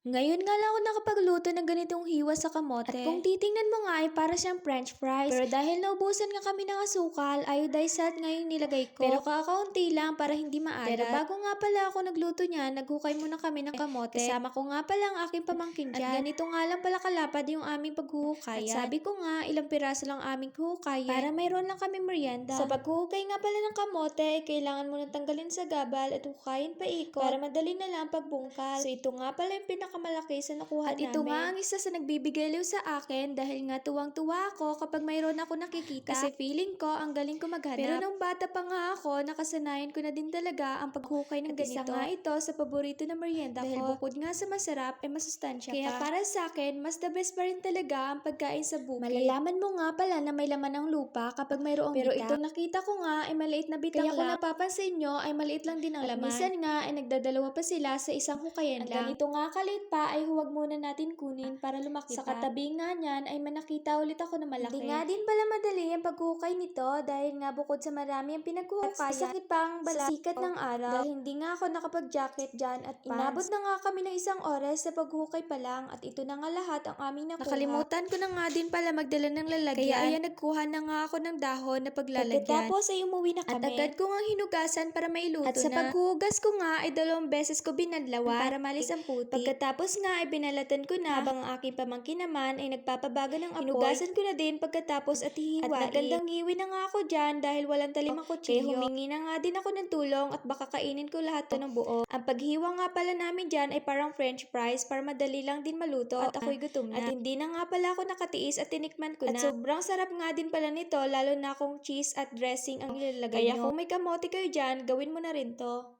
Ngayon nga lang ako nakapagluto ng ganitong hiwa sa kamote. At kung titingnan mo nga ay para siyang french fries. Pero dahil naubusan nga kami ng asukal, iodized ngayon nilagay ko. Pero kakaunti lang para hindi maalat. Pero bago nga pala ako nagluto niya, naghukay muna kami ng kamote. Kasama ko nga pala ang aking pamangkin dyan. At ganito nga lang pala kalapad yung aming paghuhukay. At sabi ko nga, ilang piraso lang aming huhukayin. Para mayroon lang kami merienda. Sa paghuhukay nga pala ng kamote, eh, kailangan mo nang tanggalin sa gabal at hukayin pa ikot. Para madali na lang pagbungkal. So ito nga pala yung pinakamalaki sa nakuha At namin. ito nga ang isa sa nagbibigay liw sa akin dahil nga tuwang-tuwa ako kapag mayroon ako nakikita. Kasi feeling ko ang galing ko maghanap. Pero nung bata pa nga ako, nakasanayan ko na din talaga ang paghukay ng At isa ganito. nga ito sa paborito na merienda Dahil ko. bukod nga sa masarap, ay masustansya Kaya pa. para sa akin, mas the best pa rin talaga ang pagkain sa bukid. Malalaman mo nga pala na may laman ng lupa kapag mayroong Pero bitak. ito nakita ko nga ay maliit na bitang Kaya kung lang. napapansin nyo ay maliit lang din ang At laman. minsan nga ay nagdadalawa pa sila sa isang hukayan At lang. ganito nga kalit pa ay huwag muna natin kunin para lumaki Sa katabi nga niyan ay manakita ulit ako na malaki. Hindi nga din pala madali ang paghukay nito dahil nga bukod sa marami ang pinaghuhukayan. At sakit pang balat. sa sikat ng araw. Dahil hindi nga ako nakapag-jacket dyan at pants. Inabot na nga kami ng isang oras sa paghukay pa lang at ito na nga lahat ang aming nakuha. Nakalimutan ko na nga din pala magdala ng lalagyan. Kaya ayan, nagkuha na nga ako ng dahon na paglalagyan. Pagkatapos ay umuwi na At kami. agad ko nga hinugasan para mailuto At sa na. paghugas ko nga ay dalawang beses ko binadlawan para malis ang puti. Pagkatapos nga ay binalatan ko na habang ang aking pamangkin naman ay nagpapabaga ng apoy. Hinugasan ko na din pagkatapos at hihiwain. At nagandang hiwi na nga ako dyan dahil walang talimang kutsilyo. Kaya humingi na nga din ako ng tulong at baka kainin ko lahat to ng buo. Ang paghiwa nga pala namin dyan ay parang french fries para madali lang din maluto at ako'y gutom na. At hindi na nga pala ako nakatiis at tinikman ko na. At sobrang sarap nga din pala nito lalo na kung cheese at dressing ang ilalagay Kaya kung may kamote kayo dyan, gawin mo na rin to.